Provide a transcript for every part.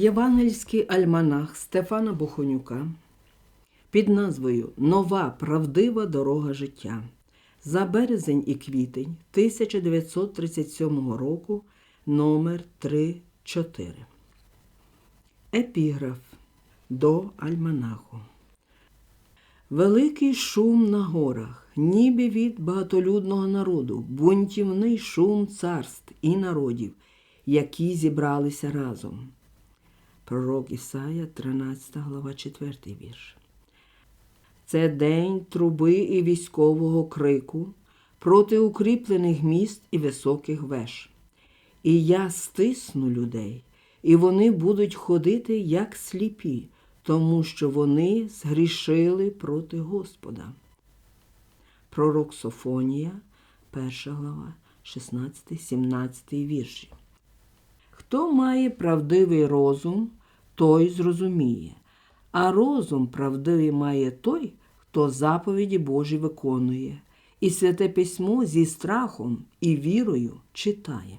Євангельський альманах Стефана Бохонюка під назвою Нова правдива дорога життя за березень і квітень 1937 року номер 3-4. Епіграф до альманаху. Великий шум на горах, ніби від багатолюдного народу, бунтівний шум царств і народів, які зібралися разом. Пророк Ісая, 13 глава, 4 вірш. Це день труби і військового крику проти укріплених міст і високих веж. І я стисну людей, і вони будуть ходити як сліпі, тому що вони згрішили проти Господа. Пророк Софонія, 1 глава, 16-17 вірші. Хто має правдивий розум, той зрозуміє, а розум правдивий має той, хто заповіді Божі виконує, і святе письмо зі страхом і вірою читає.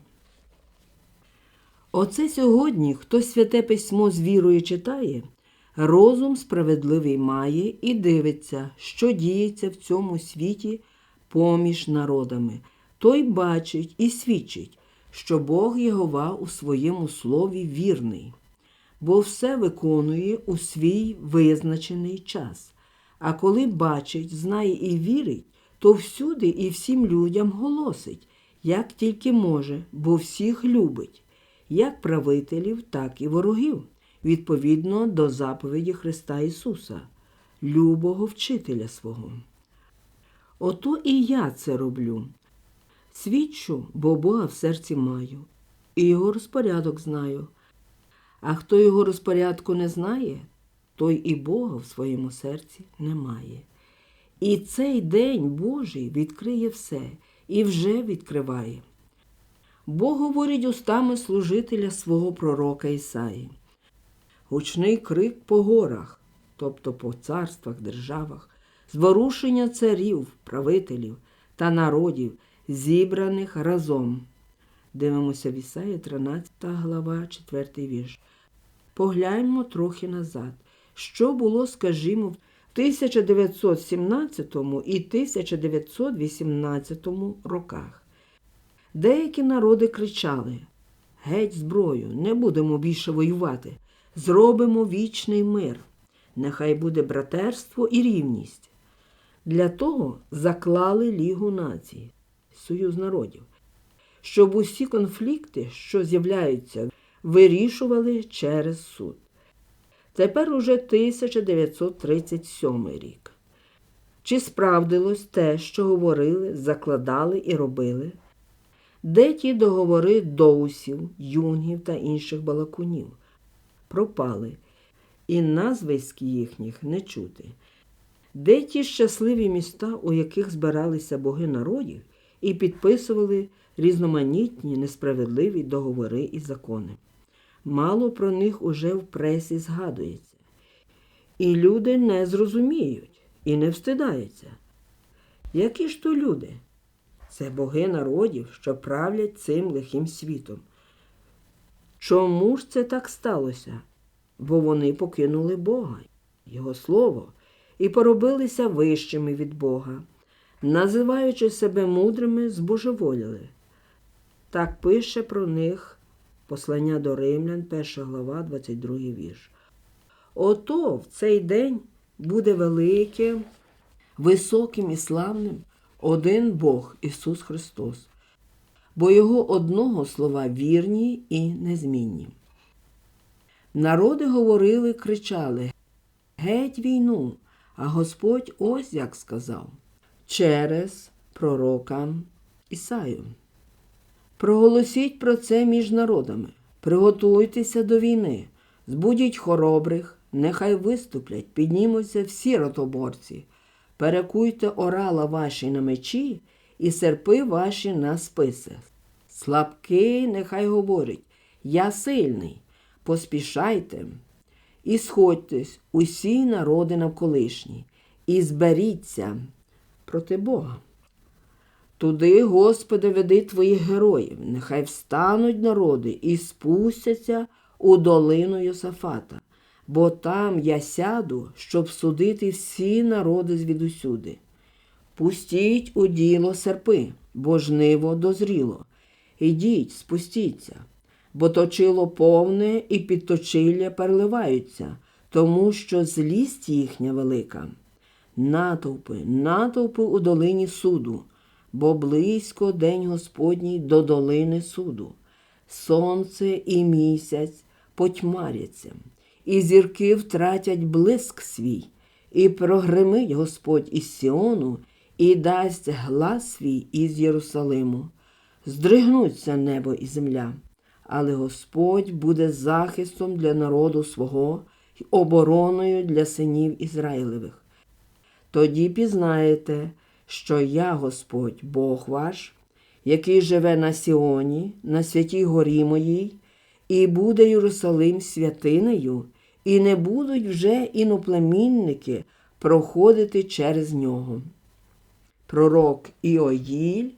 Оце сьогодні, хто святе письмо з вірою читає, розум справедливий має і дивиться, що діється в цьому світі поміж народами, той бачить і свідчить, що Бог Єгова у своєму слові вірний, бо все виконує у свій визначений час. А коли бачить, знає і вірить, то всюди і всім людям голосить, як тільки може, бо всіх любить, як правителів, так і ворогів, відповідно до заповіді Христа Ісуса, любого вчителя свого. Ото і я це роблю. Свідчу, бо Бога в серці маю, і його розпорядок знаю. А хто його розпорядку не знає, той і Бога в своєму серці не має. І цей день Божий відкриє все і вже відкриває. Бог говорить устами служителя свого пророка Ісаї. Гучний крик по горах, тобто по царствах, державах, зворушення царів, правителів та народів, зібраних разом. Дивимося в Ісаї 13 глава, 4 вірш. Погляньмо трохи назад. Що було, скажімо, в 1917 і 1918 роках. Деякі народи кричали Геть зброю, не будемо більше воювати, зробимо вічний мир. Нехай буде братерство і рівність. Для того заклали Лігу націй, Союз народів, щоб усі конфлікти, що з'являються, вирішували через суд. Тепер уже 1937 рік. Чи справдилось те, що говорили, закладали і робили? Де ті договори доусів, юнгів та інших балакунів? Пропали, і назвиськи їхніх не чути. Де ті щасливі міста, у яких збиралися боги народів і підписували різноманітні несправедливі договори і закони? Мало про них уже в пресі згадується. І люди не зрозуміють і не встидаються. Які ж то люди? Це боги народів, що правлять цим лихим світом. Чому ж це так сталося? Бо вони покинули Бога, Його Слово, і поробилися вищими від Бога, називаючи себе мудрими, збожеволіли. Так пише про них Послання до Римлян, 1 глава, 22 вірш. Ото в цей день буде великим, високим і славним один Бог Ісус Христос, бо Його одного слова вірні і незмінні. Народи говорили, кричали Геть війну, а Господь ось як сказав через пророка Ісаю. Проголосіть про це між народами, приготуйтеся до війни, збудіть хоробрих, нехай виступлять, піднімуться всі ротоборці, перекуйте орала ваші на мечі і серпи ваші на списи. Слабкий, нехай говорить, я сильний, поспішайте. І сходьтесь, усі народи навколишні, і зберіться проти Бога. Туди, Господи, веди твоїх героїв, нехай встануть народи і спустяться у долину Йосафата, бо там я сяду, щоб судити всі народи звідусюди. Пустіть у діло серпи, бо жниво дозріло. Ідіть, спустіться, бо точило повне і підточилля переливаються, тому що злість їхня велика. Натовпи, натовпи у долині суду, бо близько день Господній до долини суду. Сонце і місяць потьмаряться, і зірки втратять блиск свій, і прогримить Господь із Сіону, і дасть глас свій із Єрусалиму. Здригнуться небо і земля, але Господь буде захистом для народу свого й обороною для синів Ізраїлевих. Тоді пізнаєте, що я Господь, Бог ваш, який живе на Сіоні, на святій горі моїй, і буде Єрусалим святинею, і не будуть вже іноплемінники проходити через нього. Пророк Іоїль,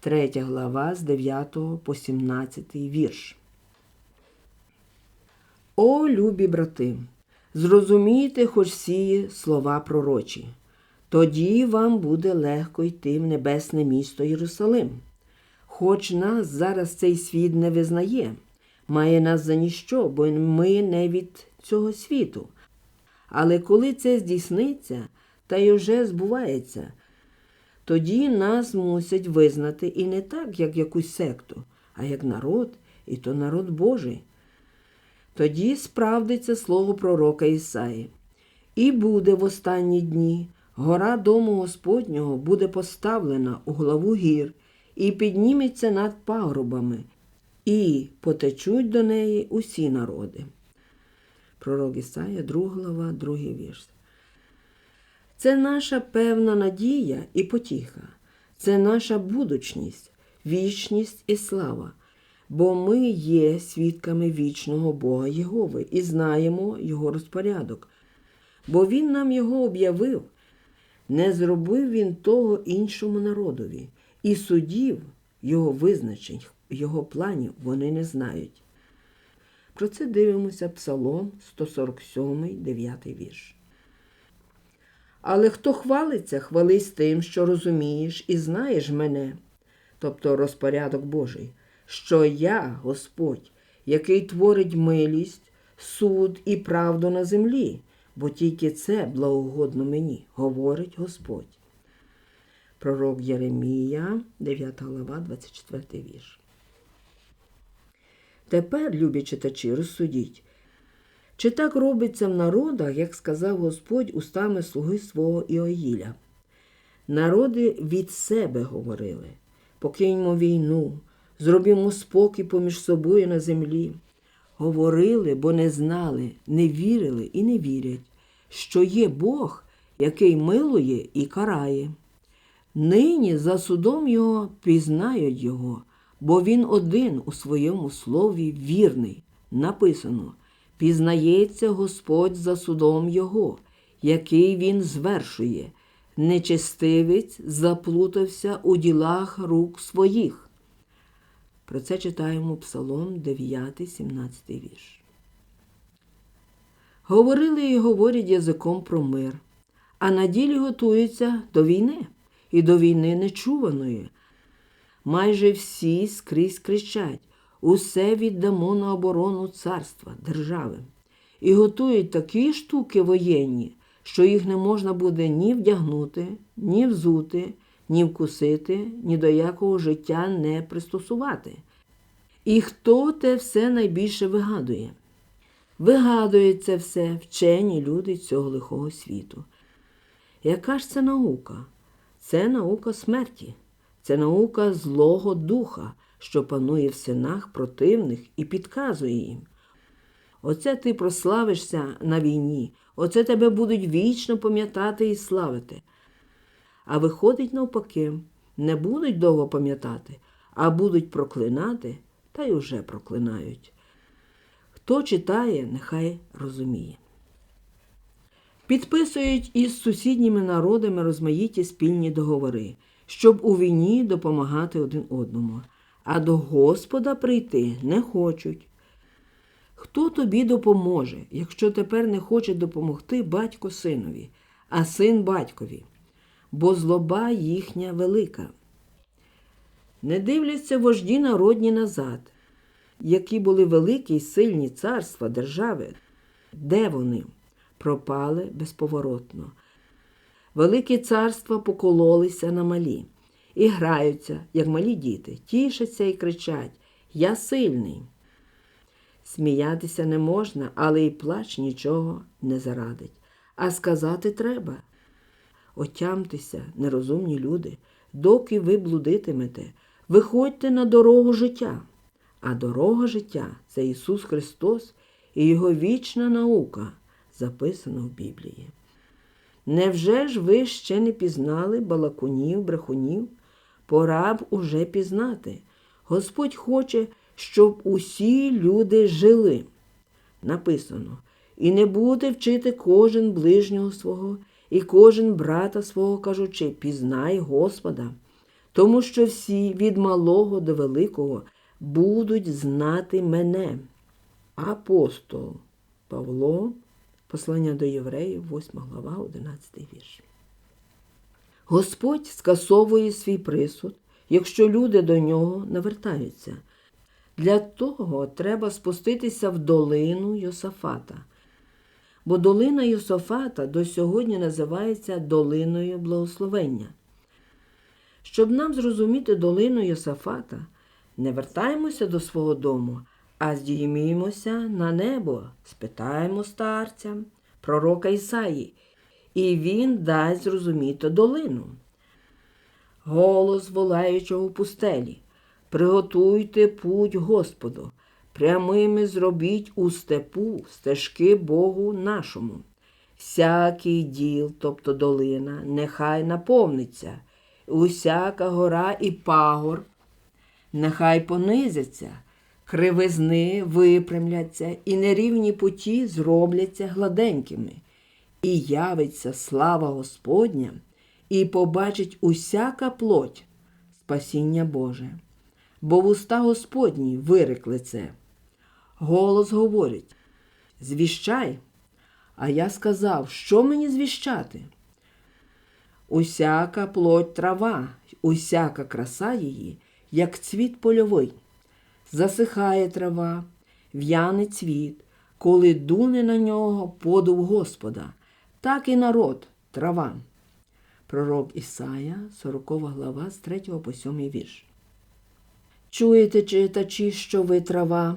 3 глава з 9 по 17 вірш. О, любі брати, зрозумійте хоч всі слова пророчі. Тоді вам буде легко йти в небесне місто Єрусалим. Хоч нас зараз цей світ не визнає, має нас за ніщо, бо ми не від цього світу. Але коли це здійсниться, та й уже збувається, тоді нас мусять визнати і не так, як якусь секту, а як народ, і то народ Божий. Тоді справдиться слово пророка Ісаї. І буде в останні дні гора дому Господнього буде поставлена у главу гір і підніметься над пагорбами, і потечуть до неї усі народи. Пророк Ісая, 2 глава, 2 вірш. Це наша певна надія і потіха, це наша будучність, вічність і слава, бо ми є свідками вічного Бога Єгови і знаємо Його розпорядок, бо Він нам його об'явив, не зробив він того іншому народові, і судів його визначень, його планів вони не знають. Про це дивимося Псалом 147, 9 вірш. Але хто хвалиться, хвались тим, що розумієш і знаєш мене, тобто розпорядок Божий, що я, Господь, який творить милість, суд і правду на землі, бо тільки це благогодно мені, говорить Господь. Пророк Єремія, 9 глава, 24 вірш. Тепер, любі читачі, розсудіть, чи так робиться в народах, як сказав Господь устами слуги свого Іоїля? Народи від себе говорили покиньмо війну, зробімо спокій поміж собою на землі. Говорили, бо не знали, не вірили і не вірять, що є Бог, який милує і карає. Нині за судом його пізнають його, бо він один у своєму слові вірний. Написано пізнається Господь за судом Його, який він звершує. Нечестивець заплутався у ділах рук своїх. Про це читаємо Псалом 9, 17 вірш. Говорили і говорять язиком про мир, а на ділі готуються до війни і до війни нечуваної. Майже всі скрізь кричать усе віддамо на оборону царства, держави. І готують такі штуки воєнні, що їх не можна буде ні вдягнути, ні взути, ні вкусити, ні до якого життя не пристосувати. І хто те все найбільше вигадує? Вигадує це все вчені люди цього лихого світу. Яка ж це наука? Це наука смерті, це наука злого духа, що панує в синах противних і підказує їм. Оце ти прославишся на війні, оце тебе будуть вічно пам'ятати і славити. А виходить, навпаки, не будуть довго пам'ятати, а будуть проклинати та й уже проклинають. Хто читає, нехай розуміє. Підписують із сусідніми народами розмаїті спільні договори, щоб у війні допомагати один одному, а до Господа прийти не хочуть. Хто тобі допоможе, якщо тепер не хоче допомогти батько синові, а син батькові? Бо злоба їхня велика. Не дивляться вожді народні назад, які були великі й сильні царства держави. Де вони? Пропали безповоротно. Великі царства покололися на малі і граються, як малі діти, тішаться і кричать Я сильний. Сміятися не можна, але й плач нічого не зарадить. А сказати треба. Отямтеся, нерозумні люди, доки ви блудитимете, виходьте на дорогу життя. А дорога життя це Ісус Христос і Його вічна наука, записана в Біблії. Невже ж ви ще не пізнали балакунів, брехунів? Пора б уже пізнати. Господь хоче, щоб усі люди жили. Написано, і не буде вчити кожен ближнього свого, і кожен брата свого, кажучи, пізнай Господа, тому що всі від малого до великого будуть знати мене. Апостол Павло, послання до євреїв, 8 глава, 11 вірш. Господь скасовує свій присуд, якщо люди до нього навертаються. Для того треба спуститися в долину Йосафата. Бо долина Йосафата до сьогодні називається долиною благословення. Щоб нам зрозуміти долину Йосафата, не вертаємося до свого дому, а здіймімося на небо, спитаємо старця, пророка Ісаї, і він дасть зрозуміти долину. Голос волаючого в пустелі. Приготуйте путь Господу, прямими зробіть у степу стежки Богу нашому. Всякий діл, тобто долина, нехай наповниться, усяка гора і пагор, нехай понизяться, кривизни випрямляться, і нерівні путі зробляться гладенькими, і явиться слава Господня, і побачить усяка плоть спасіння Боже бо в уста Господні вирекли це. Голос говорить звіщай. А я сказав, що мені звіщати? Усяка плоть трава, усяка краса її, як цвіт польовий. Засихає трава, в'яне цвіт, коли дуне на нього подув Господа, так і народ трава. Пророк Ісая, 40 глава, з 3 по 7 вірш. Чуєте, читачі, що ви трава?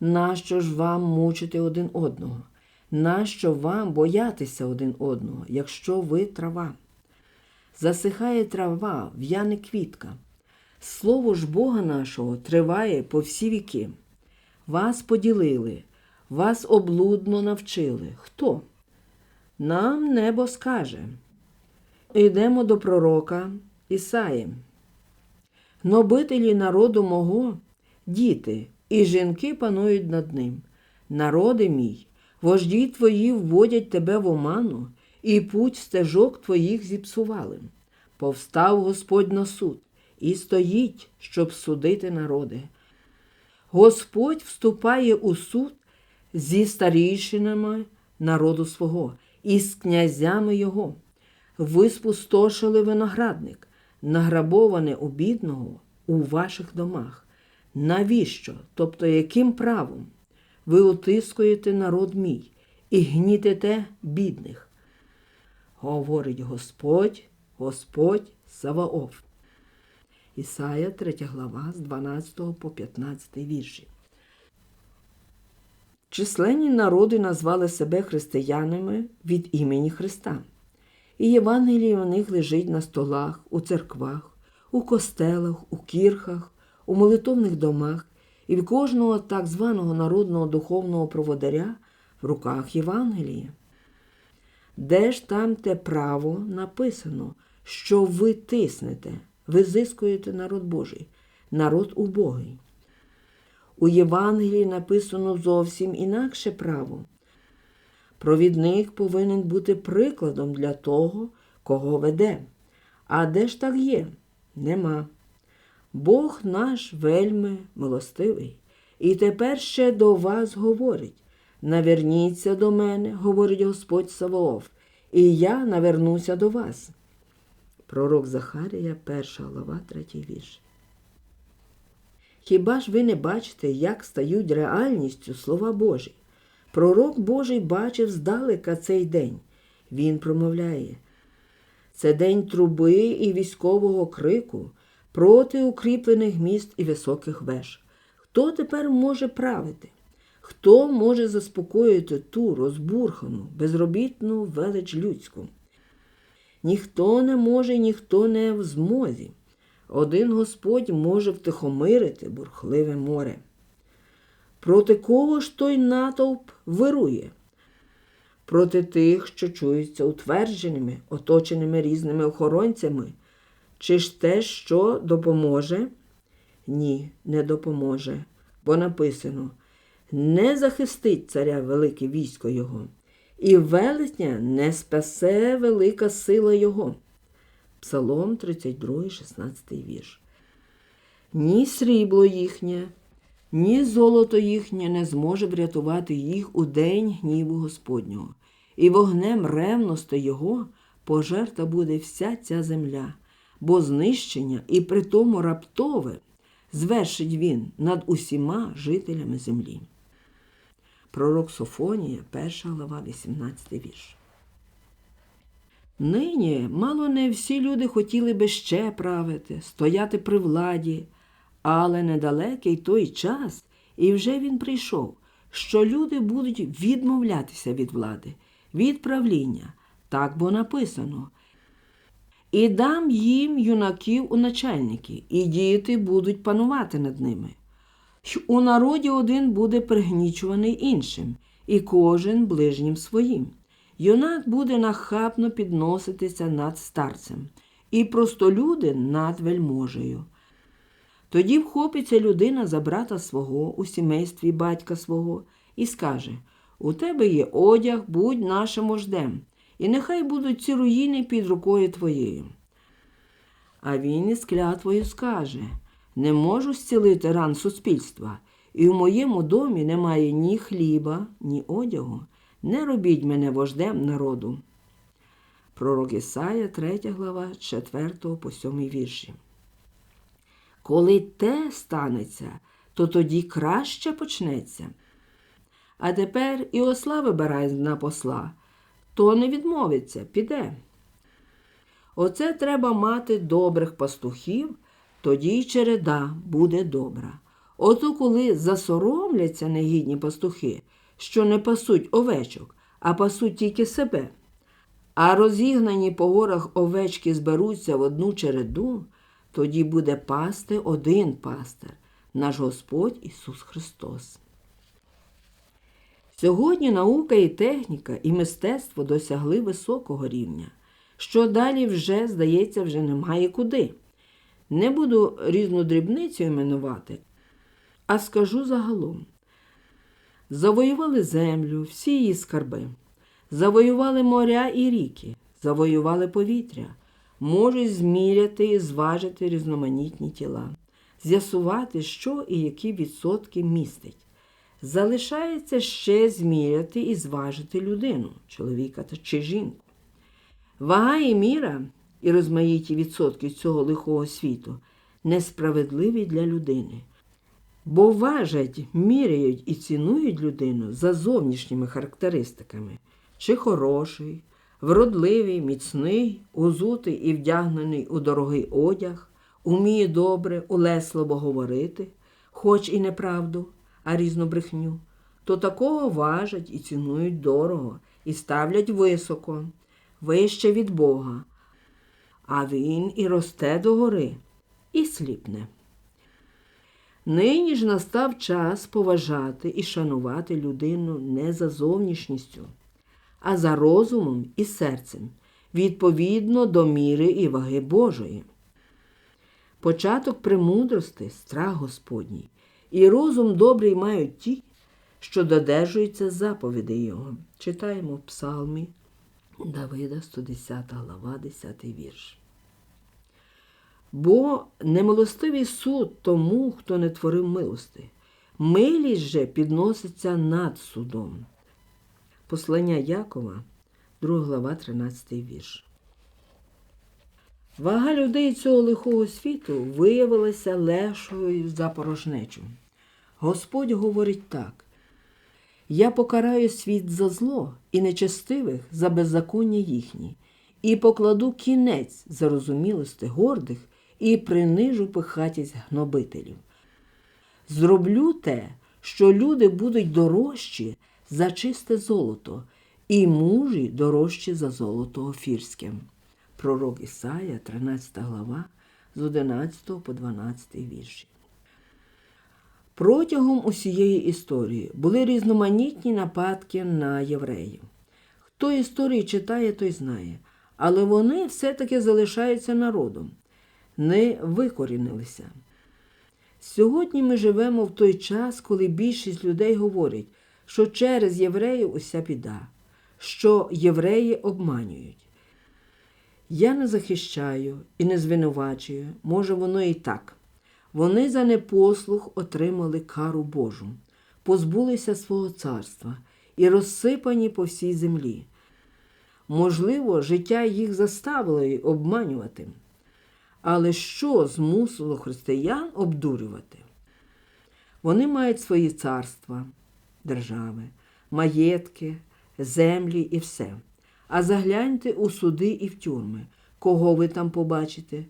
Нащо ж вам мучити один одного? Нащо вам боятися один одного, якщо ви трава? Засихає трава, в'яне квітка. Слово ж Бога нашого триває по всі віки. Вас поділили, вас облудно навчили. Хто? Нам небо скаже. Йдемо до пророка Ісаї. Нобителі народу мого, діти, і жінки панують над ним. Народи мій, вожді твої вводять тебе в оману, і путь стежок твоїх зіпсували. Повстав Господь на суд і стоїть, щоб судити народи. Господь вступає у суд зі старійшинами народу свого і з князями його. Ви спустошили виноградник награбоване у бідного у ваших домах. Навіщо? Тобто, яким правом ви утискуєте народ мій і гнітете бідних? Говорить Господь, Господь Саваоф. Ісая 3 глава з 12 по 15 вірші. Численні народи назвали себе християнами від імені Христа. І Євангеліє у них лежить на столах, у церквах, у костелах, у кірхах, у молитовних домах і в кожного так званого народного духовного проводаря в руках Євангелія. Де ж там те право написано, що ви тиснете, ви зискуєте народ Божий, народ убогий? У Євангелії написано зовсім інакше право. Провідник повинен бути прикладом для того, кого веде. А де ж так є? Нема. Бог наш вельми милостивий. І тепер ще до вас говорить. Наверніться до мене, говорить Господь Саваоф, і я навернуся до вас. Пророк Захарія, перша глава, третій вірш. Хіба ж ви не бачите, як стають реальністю слова Божі? Пророк Божий бачив здалека цей день. Він промовляє. Це день труби і військового крику проти укріплених міст і високих веж. Хто тепер може правити? Хто може заспокоїти ту розбурхану, безробітну велич людську? Ніхто не може, ніхто не в змозі. Один Господь може втихомирити бурхливе море. Проти кого ж той натовп вирує? Проти тих, що чуються утвердженими, оточеними різними охоронцями, чи ж те, що допоможе? Ні, не допоможе, бо написано не захистить царя велике військо його, і велетня не спасе велика сила його. Псалом 32, 16 вірш. Ні срібло їхнє, ні золото їхнє не зможе врятувати їх у день гніву Господнього, і вогнем ревності його пожерта буде вся ця земля, бо знищення і притому раптове звершить він над усіма жителями землі. Пророк Софонія, 1 глава, 18 вірш. Нині мало не всі люди хотіли би ще правити, стояти при владі, але недалекий той час, і вже він прийшов, що люди будуть відмовлятися від влади, від правління, так бо написано. І дам їм юнаків у начальники, і діти будуть панувати над ними. У народі один буде пригнічуваний іншим, і кожен ближнім своїм. Юнак буде нахабно підноситися над старцем, і простолюди над вельможею. Тоді вхопиться людина за брата свого у сімействі батька свого і скаже У тебе є одяг, будь нашим вождем, і нехай будуть ці руїни під рукою твоєю. А він із клятвою скаже Не можу зцілити ран суспільства, і в моєму домі немає ні хліба, ні одягу. Не робіть мене вождем народу. Пророк Ісая, 3 глава, 4 по 7 вірші. Коли те станеться, то тоді краще почнеться. А тепер і осла вибирай на посла, то не відмовиться, піде. Оце треба мати добрих пастухів, тоді й череда буде добра. Ото коли засоромляться негідні пастухи, що не пасуть овечок, а пасуть тільки себе, а розігнані по горах овечки зберуться в одну череду, тоді буде пасти один пастир, наш Господь Ісус Христос. Сьогодні наука і техніка, і мистецтво досягли високого рівня, що далі вже, здається, вже немає куди. Не буду різну дрібницю іменувати, а скажу загалом. Завоювали землю, всі її скарби, завоювали моря і ріки, завоювали повітря, можуть зміряти і зважити різноманітні тіла, з'ясувати, що і які відсотки містить. Залишається ще зміряти і зважити людину, чоловіка чи жінку. Вага і міра і розмаїті відсотки цього лихого світу несправедливі для людини, бо важать, міряють і цінують людину за зовнішніми характеристиками, чи хороший, вродливий, міцний, узутий і вдягнений у дорогий одяг, уміє добре, улесливо говорити, хоч і неправду, а різну брехню, то такого важать і цінують дорого, і ставлять високо, вище від Бога. А він і росте догори, і сліпне. Нині ж настав час поважати і шанувати людину не за зовнішністю, а за розумом і серцем, відповідно до міри і ваги Божої. Початок премудрости страх Господній, і розум добрий мають ті, що додержуються заповідей Його. Читаємо в Псалмі Давида, 110 глава, 10 вірш. Бо немилостивий суд тому, хто не творив милости, Милість же підноситься над судом. Послання Якова, 2 глава, 13 вірш. Вага людей цього лихого світу виявилася лешою за порожнечу. Господь говорить так: Я покараю світ за зло і нечестивих за беззаконня їхні, і покладу кінець зарозумілости гордих і принижу пихатість гнобителів. Зроблю те, що люди будуть дорожчі за чисте золото, і мужі дорожчі за золото офірське. Пророк Ісая, 13 глава, з 11 по 12 вірші. Протягом усієї історії були різноманітні нападки на євреїв. Хто історії читає, той знає, але вони все-таки залишаються народом, не викорінилися. Сьогодні ми живемо в той час, коли більшість людей говорять, що через євреїв уся біда, що євреї обманюють. Я не захищаю і не звинувачую, може, воно і так. Вони за непослух отримали кару Божу, позбулися свого царства і розсипані по всій землі. Можливо, життя їх заставило й обманювати. Але що змусило християн обдурювати? Вони мають свої царства, держави, маєтки, землі і все. А загляньте у суди і в тюрми, кого ви там побачите?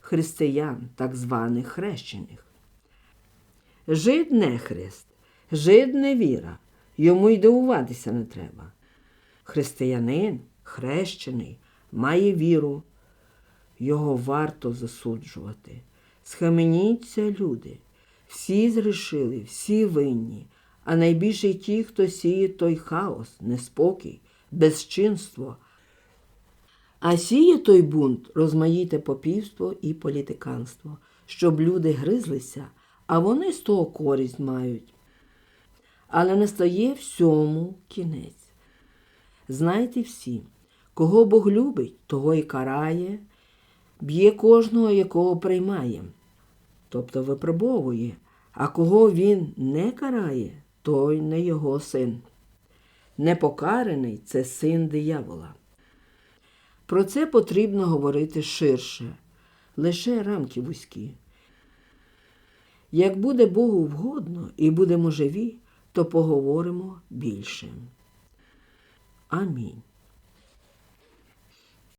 Християн, так званих хрещених. Жид не хрест, жид не віра, йому й дивуватися не треба. Християнин, хрещений, має віру, його варто засуджувати. Схаменіться, люди, всі зрішили, всі винні, а найбільше ті, хто сіє той хаос, неспокій, безчинство. А сіє той бунт розмаїте попівство і політиканство, щоб люди гризлися, а вони з того користь мають. Але настає всьому кінець. Знайте всі, кого Бог любить, того й карає, б'є кожного, якого приймає, тобто випробовує, а кого він не карає, той не його син. Непокараний це син диявола. Про це потрібно говорити ширше, лише рамки вузькі. Як буде Богу вгодно і будемо живі, то поговоримо більше. Амінь.